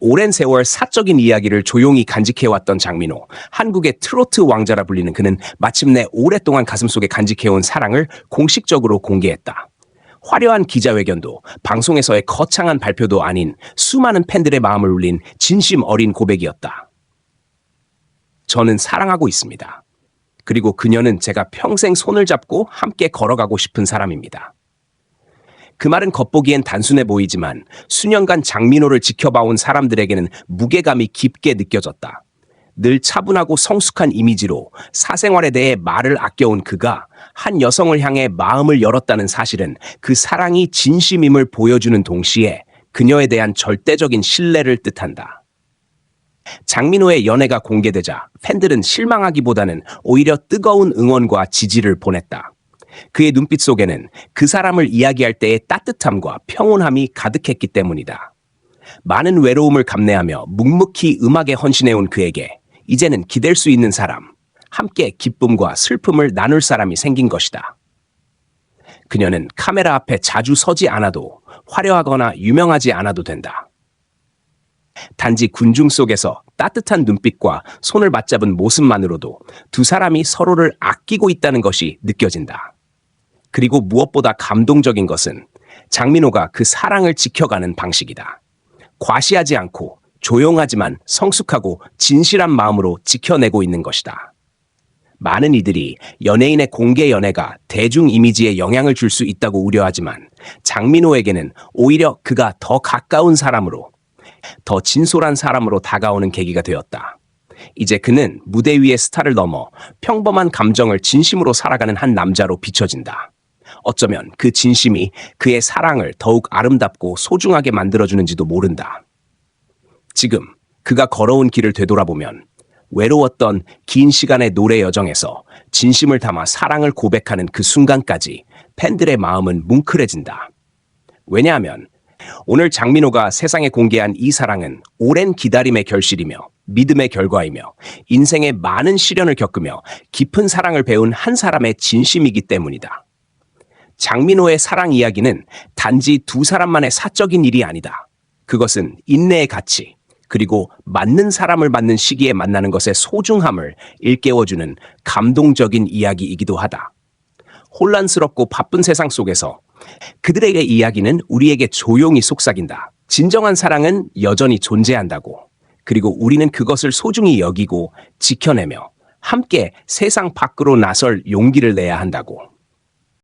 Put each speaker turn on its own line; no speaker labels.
오랜 세월 사적인 이야기를 조용히 간직해왔던 장민호. 한국의 트로트 왕자라 불리는 그는 마침내 오랫동안 가슴속에 간직해온 사랑을 공식적으로 공개했다. 화려한 기자회견도 방송에서의 거창한 발표도 아닌 수많은 팬들의 마음을 울린 진심 어린 고백이었다. 저는 사랑하고 있습니다. 그리고 그녀는 제가 평생 손을 잡고 함께 걸어가고 싶은 사람입니다. 그 말은 겉보기엔 단순해 보이지만 수년간 장민호를 지켜봐온 사람들에게는 무게감이 깊게 느껴졌다. 늘 차분하고 성숙한 이미지로 사생활에 대해 말을 아껴온 그가 한 여성을 향해 마음을 열었다는 사실은 그 사랑이 진심임을 보여주는 동시에 그녀에 대한 절대적인 신뢰를 뜻한다. 장민호의 연애가 공개되자 팬들은 실망하기보다는 오히려 뜨거운 응원과 지지를 보냈다. 그의 눈빛 속에는 그 사람을 이야기할 때의 따뜻함과 평온함이 가득했기 때문이다. 많은 외로움을 감내하며 묵묵히 음악에 헌신해온 그에게 이제는 기댈 수 있는 사람, 함께 기쁨과 슬픔을 나눌 사람이 생긴 것이다. 그녀는 카메라 앞에 자주 서지 않아도 화려하거나 유명하지 않아도 된다. 단지 군중 속에서 따뜻한 눈빛과 손을 맞잡은 모습만으로도 두 사람이 서로를 아끼고 있다는 것이 느껴진다. 그리고 무엇보다 감동적인 것은 장민호가 그 사랑을 지켜가는 방식이다. 과시하지 않고 조용하지만 성숙하고 진실한 마음으로 지켜내고 있는 것이다. 많은 이들이 연예인의 공개 연애가 대중 이미지에 영향을 줄 수 있다고 우려하지만 장민호에게는 오히려 그가 더 가까운 사람으로 더 진솔한 사람으로 다가오는 계기가 되었다. 이제 그는 무대 위의 스타를 넘어 평범한 감정을 진심으로 살아가는 한 남자로 비춰진다. 어쩌면 그 진심이 그의 사랑을 더욱 아름답고 소중하게 만들어주는지도 모른다. 지금 그가 걸어온 길을 되돌아보면 외로웠던 긴 시간의 노래 여정에서 진심을 담아 사랑을 고백하는 그 순간까지 팬들의 마음은 뭉클해진다. 왜냐하면 오늘 장민호가 세상에 공개한 이 사랑은 오랜 기다림의 결실이며 믿음의 결과이며 인생의 많은 시련을 겪으며 깊은 사랑을 배운 한 사람의 진심이기 때문이다. 장민호의 사랑 이야기는 단지 두 사람만의 사적인 일이 아니다. 그것은 인내의 가치, 그리고 맞는 사람을 맞는 시기에 만나는 것의 소중함을 일깨워주는 감동적인 이야기이기도 하다. 혼란스럽고 바쁜 세상 속에서 그들에게 이야기는 우리에게 조용히 속삭인다. 진정한 사랑은 여전히 존재한다고. 그리고 우리는 그것을 소중히 여기고 지켜내며 함께 세상 밖으로 나설 용기를 내야 한다고.